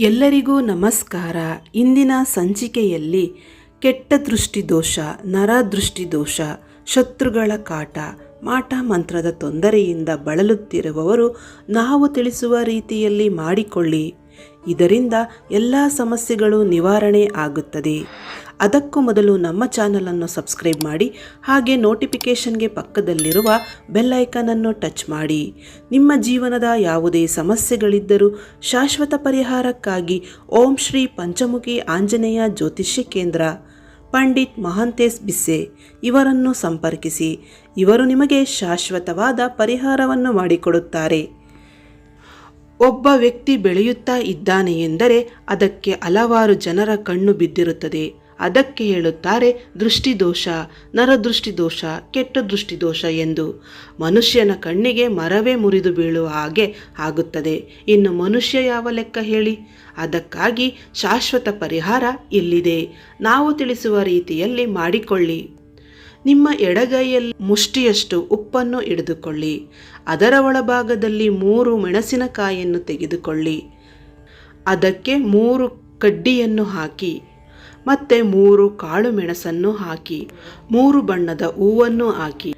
ಎಲ್ಲರಿಗೂ ನಮಸ್ಕಾರ. ಇಂದಿನ ಸಂಚಿಕೆಯಲ್ಲಿ ಕೆಟ್ಟ ದೃಷ್ಟಿದೋಷ ನರದೃಷ್ಟಿದೋಷ ಶತ್ರುಗಳ ಕಾಟ, ಮಾಟ ಮಂತ್ರದ ತೊಂದರೆಯಿಂದ ಬಳಲುತ್ತಿರುವವರು ನಾವು ತಿಳಿಸುವ ರೀತಿಯಲ್ಲಿ ಮಾಡಿಕೊಳ್ಳಿ. ಇದರಿಂದ ಎಲ್ಲ ಸಮಸ್ಯೆಗಳು ನಿವಾರಣೆ ಆಗುತ್ತದೆ. ಅದಕ್ಕೂ ಮೊದಲು ನಮ್ಮ ಚಾನಲನ್ನು ಸಬ್ಸ್ಕ್ರೈಬ್ ಮಾಡಿ ಹಾಗೆ ನೋಟಿಫಿಕೇಷನ್ಗೆ ಪಕ್ಕದಲ್ಲಿರುವ ಬೆಲ್ ಐಕನನ್ನು ಟಚ್ ಮಾಡಿ. ನಿಮ್ಮ ಜೀವನದ ಯಾವುದೇ ಸಮಸ್ಯೆಗಳಿದ್ದರೂ ಶಾಶ್ವತ ಪರಿಹಾರಕ್ಕಾಗಿ ಓಂ ಶ್ರೀ ಪಂಚಮುಖಿ ಆಂಜನೇಯ ಜ್ಯೋತಿಷ್ಯ ಕೇಂದ್ರ, ಪಂಡಿತ್ ಮಹಾಂತೇಶ್ ಬಿಸ್ಸೆ ಇವರನ್ನು ಸಂಪರ್ಕಿಸಿ. ಇವರು ನಿಮಗೆ ಶಾಶ್ವತವಾದ ಪರಿಹಾರವನ್ನು ಮಾಡಿಕೊಡುತ್ತಾರೆ. ಒಬ್ಬ ವ್ಯಕ್ತಿ ಬೆಳೆಯುತ್ತಾ ಇದ್ದಾನೆ ಎಂದರೆ ಅದಕ್ಕೆ ಹಲವಾರು ಜನರ ಕಣ್ಣು ಬಿದ್ದಿರುತ್ತದೆ. ಅದಕ್ಕೆ ಹೇಳುತ್ತಾರೆ ದೃಷ್ಟಿದೋಷ, ನರದೃಷ್ಟಿದೋಷ ಕೆಟ್ಟ ದೃಷ್ಟಿದೋಷ ಎಂದು. ಮನುಷ್ಯನ ಕಣ್ಣಿಗೆ ಮರವೇ ಮುರಿದು ಬೀಳುವ ಹಾಗೆ ಆಗುತ್ತದೆ. ಇನ್ನು ಮನುಷ್ಯ ಯಾವ ಲೆಕ್ಕ ಹೇಳಿ? ಅದಕ್ಕಾಗಿ ಶಾಶ್ವತ ಪರಿಹಾರ ಇಲ್ಲಿದೆ. ನಾವು ತಿಳಿಸುವ ರೀತಿಯಲ್ಲಿ ಮಾಡಿಕೊಳ್ಳಿ. ನಿಮ್ಮ ಎಡಗೈಯಲ್ಲಿ ಮುಷ್ಟಿಯಷ್ಟು ಉಪ್ಪನ್ನು ಹಿಡಿದುಕೊಳ್ಳಿ. ಅದರ ಒಳಭಾಗದಲ್ಲಿ ಮೂರು ಮೆಣಸಿನಕಾಯಿಯನ್ನು ತೆಗೆದುಕೊಳ್ಳಿ. ಅದಕ್ಕೆ ಮೂರು ಕಡ್ಡಿಯನ್ನು ಹಾಕಿ. ಮತ್ತೆ ಮೂರು ಕಾಳು ಮೆಣಸನ್ನು ಹಾಕಿ, ಮೂರು ಬಣ್ಣದ ಹೂವನ್ನು ಹಾಕಿ.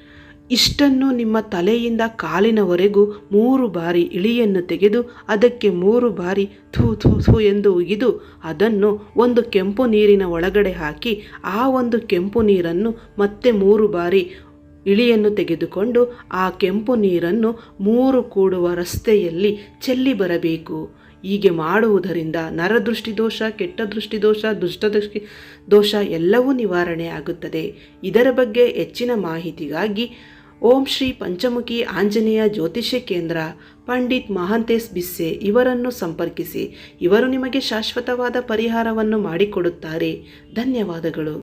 ಇಷ್ಟನ್ನು ನಿಮ್ಮ ತಲೆಯಿಂದ ಕಾಲಿನವರೆಗೂ ಮೂರು ಬಾರಿ ಇಳಿಯನ್ನು ತೆಗೆದು ಅದಕ್ಕೆ ಮೂರು ಬಾರಿ ಥೂ ಥೂ ಥೂ ಎಂದು ಉಗಿದು ಅದನ್ನು ಒಂದು ಕೆಂಪು ನೀರಿನ ಒಳಗಡೆ ಹಾಕಿ, ಆ ಒಂದು ಕೆಂಪು ನೀರನ್ನು ಮತ್ತೆ ಮೂರು ಬಾರಿ ಇಳಿಯನ್ನು ತೆಗೆದುಕೊಂಡು ಆ ಕೆಂಪು ನೀರನ್ನು ಮೂರು ಕೂಡುವ ರಸ್ತೆಯಲ್ಲಿ ಚೆಲ್ಲಿ ಬರಬೇಕು. ಹೀಗೆ ಮಾಡುವುದರಿಂದ ನರದೃಷ್ಟಿ ದೋಷ ಕೆಟ್ಟ ದೃಷ್ಟಿ ದೋಷ ದುಷ್ಟದೃಷ್ಟಿ ದೋಷ ಎಲ್ಲವೂ ನಿವಾರಣೆ ಆಗುತ್ತದೆ. ಇದರ ಬಗ್ಗೆ ಹೆಚ್ಚಿನ ಮಾಹಿತಿಗಾಗಿ ಓಂ ಶ್ರೀ ಪಂಚಮುಖಿ ಆಂಜನೇಯ ಜ್ಯೋತಿಷ್ಯ ಕೇಂದ್ರ, ಪಂಡಿತ್ ಮಹಾಂತೇಶ್ ಬಿಸ್ಸೆ ಇವರನ್ನು ಸಂಪರ್ಕಿಸಿ. ಇವರು ನಿಮಗೆ ಶಾಶ್ವತವಾದ ಪರಿಹಾರವನ್ನು ಮಾಡಿಕೊಡುತ್ತಾರೆ. ಧನ್ಯವಾದಗಳು.